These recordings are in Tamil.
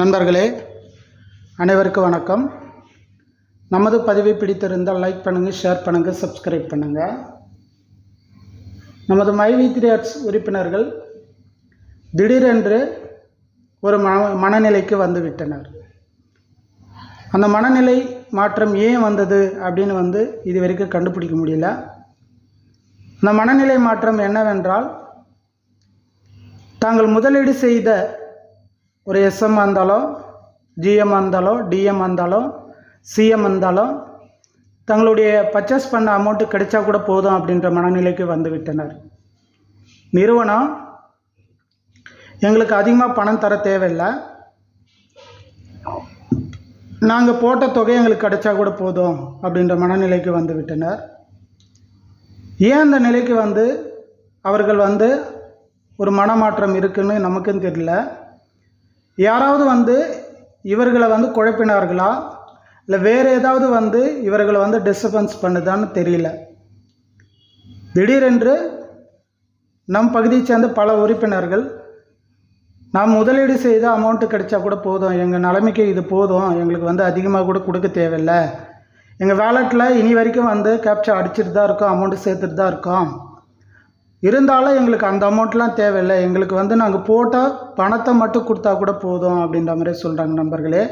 நண்பர்களே அனைவருக்கும் வணக்கம். நமது பதிவை பிடித்திருந்தால் லைக் பண்ணுங்கள் ஷேர் பண்ணுங்கள் சப்ஸ்கிரைப் பண்ணுங்கள் நமது மைவி த்ரீ ஆர்ட்ஸ் உறுப்பினர்கள் திடீரென்று ஒரு மன மனநிலைக்கு வந்து விட்டனர் அந்த மனநிலை மாற்றம் ஏன் வந்தது அப்படின்னு வந்து இது வரைக்கும் கண்டுபிடிக்க முடியல. அந்த மனநிலை மாற்றம் என்னவென்றால் தாங்கள் முதலீடு செய்த ஒரு எஸ்எம் இருந்தாலோ ஜிஎம் இருந்தாலோ டிஎம் இருந்தாலோ சிஎம் இருந்தாலோ தங்களுடைய பர்ச்சேஸ் பண்ண அமௌண்ட்டு கிடைச்சா கூட போதும் அப்படின்ற மனநிலைக்கு வந்துவிட்டனர். நிறுவனம் எங்களுக்கு அதிகமாக பணம் தர தேவையில்லை. நாங்கள் போட்ட தொகை எங்களுக்கு கிடைச்சா கூட போதும் அப்படின்ற மனநிலைக்கு வந்து விட்டனர் ஏன் அந்த நிலைக்கு வந்து அவர்கள் வந்து ஒரு மனமாற்றம் இருக்குன்னு நமக்கும் தெரியல. யாராவது வந்து இவர்களை வந்து குழப்பினார்களா? இல்லை வேறு ஏதாவது வந்து இவர்களை வந்து டிஸ்டர்பன்ஸ் பண்ணுதான்னு தெரியல. திடீரென்று நம் பகுதியை சேர்ந்த பல உறுப்பினர்கள் நாம் முதலீடு செய்த அமௌண்ட்டு கிடைச்சா கூட போதும். எங்கள் நிலைமைக்கு இது போதும். எங்களுக்கு வந்து அதிகமாக கூட கொடுக்க தேவையில்லை. எங்கள் வேலெட்டில் இனி வரைக்கும் வந்து கேப்சா அடிச்சுட்டு தான் இருக்கோம். அமௌண்ட்டு சேர்த்துட்டு தான் இருக்கோம். இருந்தாலும் எங்களுக்கு அந்த அமௌண்ட்லாம் தேவையில்லை. எங்களுக்கு வந்து நாங்கள் போட்டால் பணத்தை மட்டும் கொடுத்தா கூட போதும் அப்படின்ற மாதிரி சொல்கிறாங்க நண்பர்களே.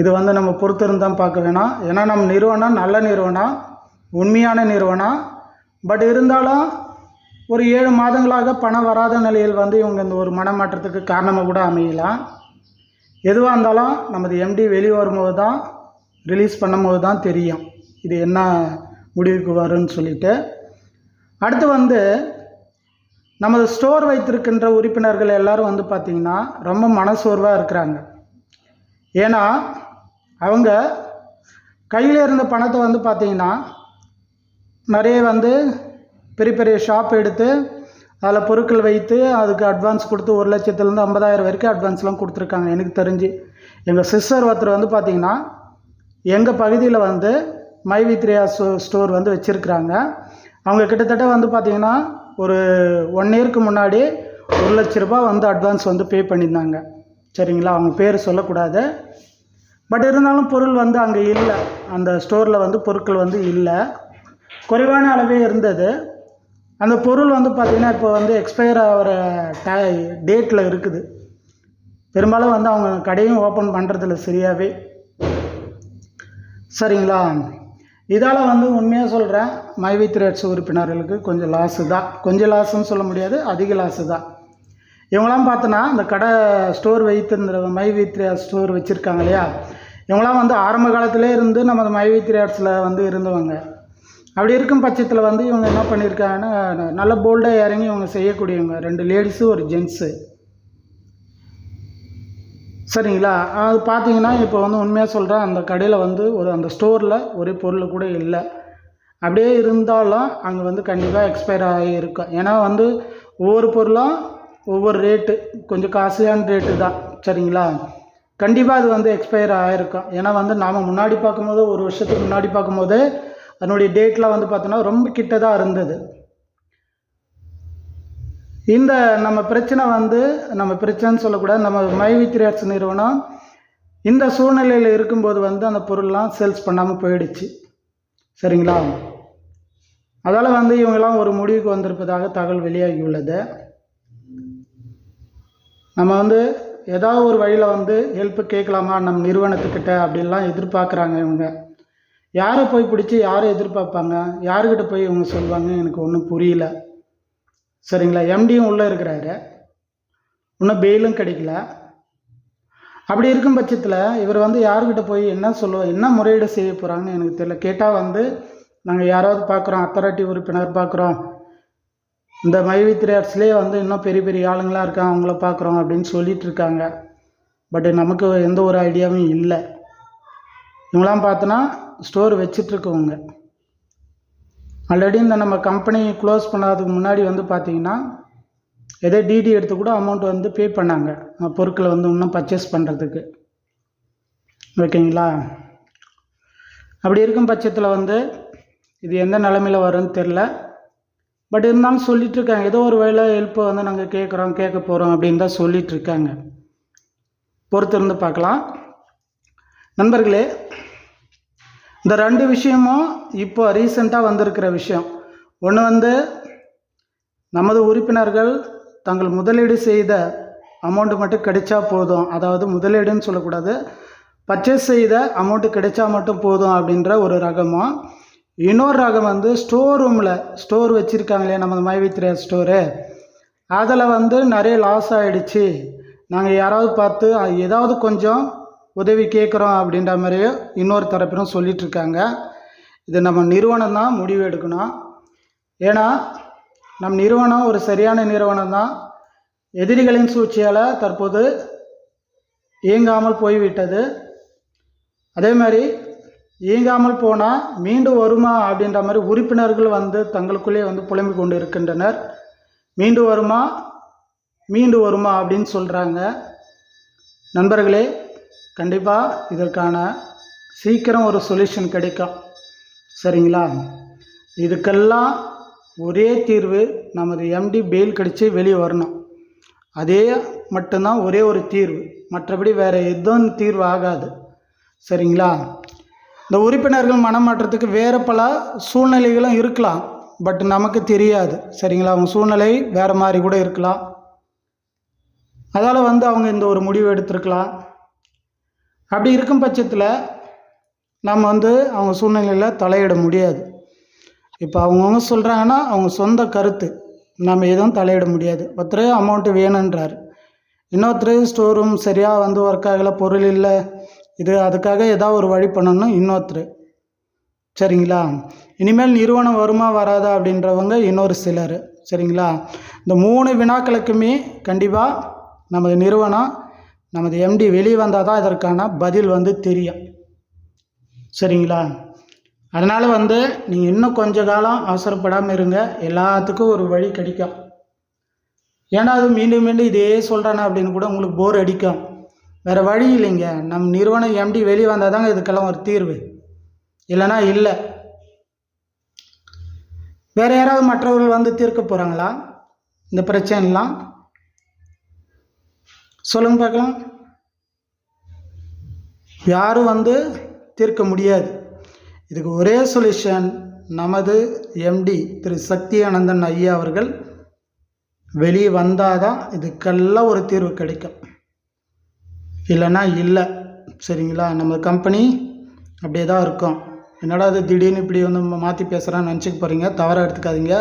இது வந்து நம்ம பொறுத்திருந்தான் பார்க்க வேணாம். ஏன்னா நம்ம நிறுவனம் நல்ல நிறுவனம் உண்மையான நிறுவனம். பட் இருந்தாலும் ஒரு ஏழு மாதங்களாக பணம் வராத நிலையில் வந்து இவங்க இந்த ஒரு மனமாற்றத்துக்கு காரணமாக கூட அமையலாம். எதுவாக இருந்தாலும் நமது எம்டி வெளியே வரும்போது தான் ரிலீஸ் பண்ணும்போது தான் தெரியும். இது என்ன முடிவுக்கு வரும்னு சொல்லிட்டு. அடுத்து வந்து நமது ஸ்டோர் வைத்திருக்கின்ற உறுப்பினர்கள் எல்லாரும் வந்து பார்த்திங்கன்னா ரொம்ப மனசோர்வாக இருக்கிறாங்க. ஏன்னா அவங்க கையில் இருந்த பணத்தை வந்து பார்த்திங்கன்னா நிறைய வந்து பெரிய பெரிய ஷாப் எடுத்து அதில் பொருட்கள் வைத்து அதுக்கு அட்வான்ஸ் கொடுத்து ஒரு லட்சத்துலேருந்து ஐம்பதாயிரம் வரைக்கும் அட்வான்ஸ்லாம் கொடுத்துருக்காங்க. எனக்கு தெரிஞ்சு. எங்கள் சிஸ்டர் ஒருத்தர் வந்து பார்த்திங்கன்னா எங்கள் பகுதியில் வந்து மை த்ரியா ஸ்டோர் வந்து வச்சுருக்குறாங்க. அவங்க கிட்டத்தட்ட வந்து பார்த்திங்கன்னா ஒரு ஒன் இயருக்கு முன்னாடி ஒரு லட்ச ரூபாய் வந்து அட்வான்ஸ் வந்து பே பண்ணியிருந்தாங்க. சரிங்களா? அவங்க பேர் சொல்லக்கூடாது. பட் இருந்தாலும் பொருள் வந்து அங்கே இல்லை. அந்த ஸ்டோரில் வந்து பொருட்கள் வந்து இல்லை. குறைவான அளவே இருந்தது. அந்த பொருள் வந்து பார்த்திங்கன்னா இப்போ வந்து எக்ஸ்பயர் ஆகிற டே டேட்டில் இருக்குது. பெரும்பாலும் வந்து அவங்க கடையும் ஓப்பன் பண்ணுறதில்ல சரியாகவே சரிங்களா? இதால் வந்து உண்மையாக சொல்கிறேன் மைவி த்ரேட்ஸ் உறுப்பினர்களுக்கு கொஞ்சம் லாஸு தான். கொஞ்சம் லாஸுன்னு சொல்ல முடியாது அதிக லாஸு தான். இவங்களாம் பார்த்தோன்னா இந்த கடை ஸ்டோர் வைத்திருந்த மைவி த்ரே ஸ்டோர் வச்சுருக்காங்க இல்லையா? இவங்களாம் வந்து ஆரம்ப காலத்திலே இருந்து நம்ம மைவி த்ரேட்ஸில் வந்து இருந்தவங்க. அப்படி இருக்கும் பட்சத்தில் வந்து இவங்க என்ன பண்ணியிருக்காங்கன்னா நல்ல போல்டாக இறங்கி இவங்க செய்யக்கூடியவங்க. ரெண்டு லேடிஸு ஒரு ஜென்ஸு சரிங்களா? அது பார்த்தீங்கன்னா இப்போ வந்து உண்மையாக சொல்கிறேன் அந்த கடையில் வந்து ஒரு அந்த ஸ்டோரில் ஒரு பொருள் கூட இல்லை. அப்படியே இருந்தாலும் அங்கே வந்து கண்டிப்பாக எக்ஸ்பயர் ஆகி இருக்கும். ஏன்னா வந்து ஒவ்வொரு பொருளும் ஒவ்வொரு ரேட்டு கொஞ்சம் காஸ்ட்லியான ரேட்டு தான். சரிங்களா? கண்டிப்பாக அது வந்து எக்ஸ்பயர் ஆகிருக்கும் ஏன்னா வந்து நாம் முன்னாடி பார்க்கும்போது ஒரு வருஷத்துக்கு முன்னாடி பார்க்கும்போது அதனுடைய டேட்லாம் வந்து பார்த்தோன்னா ரொம்ப கிட்ட தான் இருந்தது. இந்த நம்ம பிரச்சனை வந்து நம்ம பிரச்சனைன்னு சொல்லக்கூடாது நம்ம மைவி த்ரீஆர்ட்ஸ் நிறுவனம் இந்த சூழ்நிலையில் இருக்கும்போது வந்து அந்த பொருள்லாம் சேல்ஸ் பண்ணாமல் போயிடுச்சு. சரிங்களா? அதால் வந்து இவங்கெல்லாம் ஒரு முடிவுக்கு வந்திருப்பதாக தகவல் வெளியாகி உள்ளது. நம்ம வந்து ஏதாவது ஒரு வழியில் வந்து ஹெல்ப்பு கேட்கலாமா நம்ம நிறுவனத்துக்கிட்ட அப்படின்லாம் எதிர்பார்க்குறாங்க இவங்க. யாரை போய் பிடிச்சி யாரை எதிர்பார்ப்பாங்க? யாருக்கிட்ட போய் இவங்க சொல்லுவாங்க எனக்கு ஒன்றும் புரியல. சரிங்களா? எம்டியும் உள்ளே இருக்கிறாரு. இன்னும் பெயிலும் கிடைக்கல. அப்படி இருக்கும் பட்சத்தில் இவர் வந்து யாருக்கிட்ட போய் என்ன சொல்லுவோம் என்ன முறையீடு செய்ய போகிறாங்கன்னு எனக்கு தெரியல. கேட்டால் வந்து நாங்கள் யாராவது பார்க்குறோம் அத்தாரிட்டி உறுப்பினர் பார்க்குறோம். இந்த மைவி வந்து இன்னும் பெரிய பெரிய ஆளுங்களாக இருக்காங்க அவங்கள பார்க்குறோம் அப்படின்னு சொல்லிட்டு இருக்காங்க. பட் நமக்கு எந்த ஒரு ஐடியாவும் இல்லை. இவங்களாம் பார்த்தோன்னா ஸ்டோர் வச்சிட்ருக்கவங்க ஆல்ரெடி இந்த நம்ம கம்பெனி க்ளோஸ் பண்ணாததுக்கு முன்னாடி வந்து பார்த்தீங்கன்னா ஏதோ டிடி எடுத்து கூட அமௌண்ட் வந்து பே பண்ணாங்க. பொருட்களை வந்து இன்னும் பர்ச்சேஸ் பண்ணுறதுக்கு ஓகேங்களா அப்படி இருக்கும் பட்சத்தில் வந்து இது எந்த நிலமையில் வரும்னு தெரில பட் இருந்தாலும் சொல்லிகிட்டு இருக்காங்க. ஏதோ ஒரு வேலை ஹெல்ப்பை வந்து நாங்கள் கேட்குறோம் கேட்க போகிறோம் அப்படின்னு தான் சொல்லிகிட்ருக்காங்க பொறுத்திருந்து பார்க்கலாம். நண்பர்களே இந்த ரெண்டு விஷயமும் இப்போ ரீசெண்டாக வந்திருக்கிற விஷயம். ஒன்று வந்து நமது உறுப்பினர்கள் தங்கள் முதலீடு செய்த அமௌண்ட்டு மட்டும் கிடைச்சா போதும். அதாவது முதலீடுன்னு சொல்லக்கூடாது. பர்ச்சேஸ் செய்த அமௌண்ட்டு கிடைச்சா மட்டும் போதும் அப்படின்ற ஒரு ரகமும். இன்னொரு ரகம் வந்து ஸ்டோர் ரூமில் ஸ்டோர் வச்சுருக்காங்க இல்லையா நம்ம மைவித்ரே ஸ்டோரு அதில் வந்து நிறைய லாஸ் ஆகிடுச்சு நாங்கள் யாராவது பார்த்து ஏதாவது கொஞ்சம் உதவி கேட்குறோம் அப்படின்ற மாதிரியே இன்னொரு தரப்பிலும் சொல்லிட்டு இருக்காங்க இது நம்ம நிறுவனம் தான் முடிவு எடுக்கணும். ஏன்னா நம் நிறுவனம் ஒரு சரியான நிறுவனம் தான். எதிரிகளின் சூழ்ச்சியால் தற்போது இயங்காமல் போய்விட்டது. அதே மாதிரி இயங்காமல் போனால் மீண்டும் வருமா அப்படின்ற மாதிரி உறுப்பினர்கள் வந்து தங்களுக்குள்ளே வந்து புலம்பிக் கொண்டு இருக்கின்றனர் மீண்டும் வருமா? மீண்டும் வருமா அப்படின்னு சொல்கிறாங்க நண்பர்களே கண்டிப்பாக இதற்கான சீக்கிரம் ஒரு சொல்யூஷன் கிடைக்கும். சரிங்களா? இதுக்கெல்லாம் ஒரே தீர்வு நமது எம்டி பெயில் கடித்து வெளியே வரணும். அதே மட்டும்தான் ஒரே ஒரு தீர்வு. மற்றபடி வேறு எதுவும் தீர்வு ஆகாது. சரிங்களா? இந்த உறுப்பினர்கள் மனமாற்றத்துக்கு வேறு பல சூழ்நிலைகளும் இருக்கலாம். பட் நமக்கு தெரியாது. சரிங்களா? அவங்க சூழ்நிலை வேறு மாதிரி கூட இருக்கலாம். அதால் வந்து அவங்க இந்த ஒரு முடிவு எடுத்திருக்கலாம். அப்படி இருக்கும் பட்சத்தில் நம்ம வந்து அவங்க சூழ்நிலையில் தலையிட முடியாது. இப்போ அவங்கவுங்க சொல்கிறாங்கன்னா அவங்க சொந்த கருத்து. நம்ம எதுவும் தலையிட முடியாது. ஒருத்தர் அமௌண்ட்டு வேணுன்றார். இன்னொருத்தர் ஸ்டோர் ரூம் சரியாக வந்து ஒர்க் ஆகலை பொருள் இல்லை. இது அதுக்காக ஏதாவது ஒரு வழி பண்ணணும் இன்னொருத்தர். சரிங்களா? இனிமேல் நிறுவனம் வருமா வராதா அப்படின்றவங்க இன்னொரு சிலர். சரிங்களா? இந்த மூணு வினாக்களுக்குமே கண்டிப்பாக நமது நிறுவனம் நமது எம்டி வெளியே வந்தால் தான் இதற்கான பதில் வந்து தெரியும். சரிங்களா? அதனால் வந்து நீங்கள் இன்னும் கொஞ்ச காலம் அவசரப்படாமல் இருங்க. எல்லாத்துக்கும் ஒரு வழி கிடைக்கும். ஏன்னா அது மீண்டும் மீண்டும் இதே சொல்கிறானே அப்படின்னு கூட உங்களுக்கு போர் அடிக்கும். வேறு வழி இல்லைங்க. நம் நிறுவனம் எம்டி வெளியே வந்தால் தாங்க இதுக்கெல்லாம் ஒரு தீர்வு. இல்லைன்னா இல்லை. வேறு யாராவது மற்றவர்கள் வந்து தீர்க்க போகிறாங்களா இந்த பிரச்சனைலாம் சொல்லுங்க பார்க்கலாம். யாரும் வந்து தீர்க்க முடியாது. இதுக்கு ஒரே சொல்யூஷன் நமது எம்டி திரு சக்தியானந்தன் ஐயா அவர்கள் வெளியே வந்தால் தான் இதுக்கெல்லாம் ஒரு தீர்வு கிடைக்கும். இல்லைன்னா இல்லை. சரிங்களா? நம்ம கம்பெனி அப்படியே தான் இருக்கும். என்னடா அது திடீர்னு இப்படி வந்து மாற்றி பேசுகிறான்னு நினச்சிக்க போகிறீங்க தவறாக எடுத்துக்காதீங்க.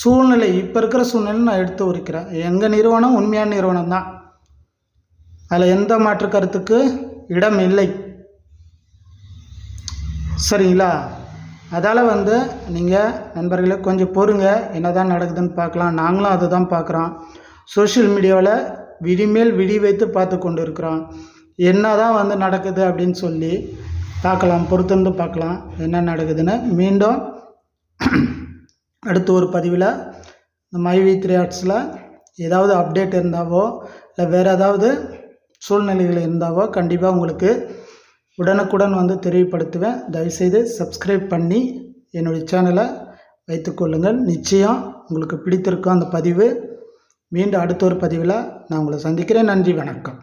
சூழ்நிலை இப்போ இருக்கிற சூழ்நிலை நான் எடுத்து உரைக்கிறேன். எங்கள் நிறுவனம் உண்மையான நிறுவனம் தான். அதில் எந்த மாற்று கருத்துக்கு இடம் இல்லை. சரிங்களா? அதால் வந்து நீங்கள் நண்பர்களே கொஞ்சம் பொறுங்க. என்ன தான் நடக்குதுன்னு பார்க்கலாம். நாங்களும் அதை தான் பார்க்குறோம். சோஷியல் மீடியாவில் விடிமேல் விடி வைத்து பார்த்து கொண்டு இருக்கிறோம் என்ன தான் வந்து நடக்குது அப்படின்னு சொல்லி பார்க்கலாம். பொறுத்திருந்து பார்க்கலாம். என்ன நடக்குதுன்னு மீண்டும் அடுத்த ஒரு பதிவில் இந்த மைவி த்ரீ ஆர்ட்ஸில் ஏதாவது அப்டேட் இருந்தாவோ இல்லை வேறு ஏதாவது சூழ்நிலைகள் இருந்தாவோ கண்டிப்பாக உங்களுக்கு உடனுக்குடன் வந்து தெரியப்படுத்துவேன். தயவுசெய்து சப்ஸ்கிரைப் பண்ணி என்னுடைய சேனலை வைத்துக்கொள்ளுங்கள் நிச்சயம் உங்களுக்கு பிடித்திருக்கும் அந்த பதிவு. மீண்டும் அடுத்த ஒரு பதிவில் நான் உங்களை சந்திக்கிறேன். நன்றி வணக்கம்.